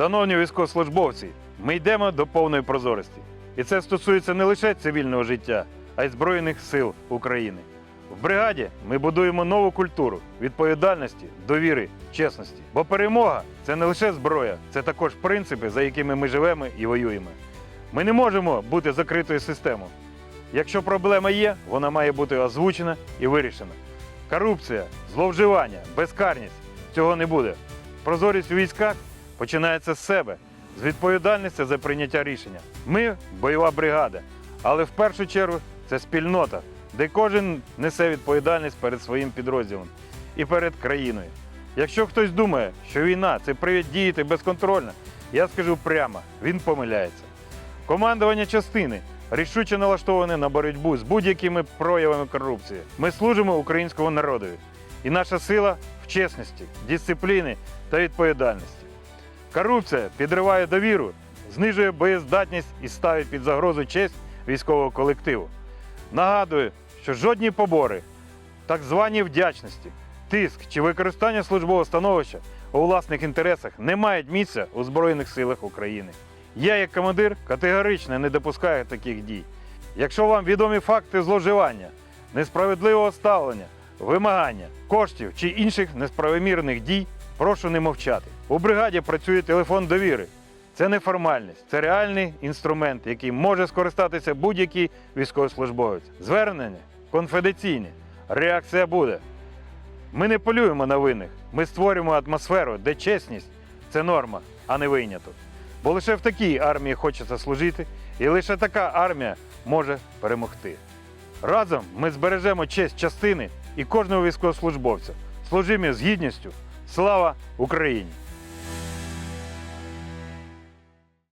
Шановні військовослужбовці, ми йдемо до повної прозорості. І це стосується не лише цивільного життя, а й Збройних сил України. В бригаді ми будуємо нову культуру відповідальності, довіри, чесності. Бо перемога це не лише зброя, це також принципи, за якими ми живемо і воюємо. Ми не можемо бути закритою системою. Якщо проблема є, вона має бути озвучена і вирішена. Корупція, зловживання, безкарність цього не буде. Прозорість у військах починається з себе, з відповідальності за прийняття рішення. Ми бойова бригада, але в першу чергу це спільнота, де кожен несе відповідальність перед своїм підрозділом і перед країною. Якщо хтось думає, що війна це привід діяти безконтрольно, я скажу прямо, він помиляється. Командування частини рішуче налаштоване на боротьбу з будь-якими проявами корупції. Ми служимо українському народові, і наша сила в чесності, дисципліні та відповідальності. Корупція підриває довіру, знижує боєздатність і ставить під загрозу честь військового колективу. Нагадую, що жодні побори, так звані вдячності, тиск чи використання службового становища у власних інтересах не мають місця у Збройних силах України. Я, як командир, категорично не допускаю таких дій. Якщо вам відомі факти зловживання, несправедливого ставлення, вимагання коштів чи інших несправомірних дій, прошу не мовчати. У бригаді працює телефон довіри. Це не формальність, це реальний інструмент, який може скористатися будь-який військовослужбовець. Звернення конфіденційне, реакція буде. Ми не полюємо на винних, ми створюємо атмосферу, де чесність це норма, а не виняток. Бо лише в такій армії хочеться служити, і лише така армія може перемогти. Разом ми збережемо честь частини і кожного військовослужбовця. Служимо з гідністю. Слава Україні!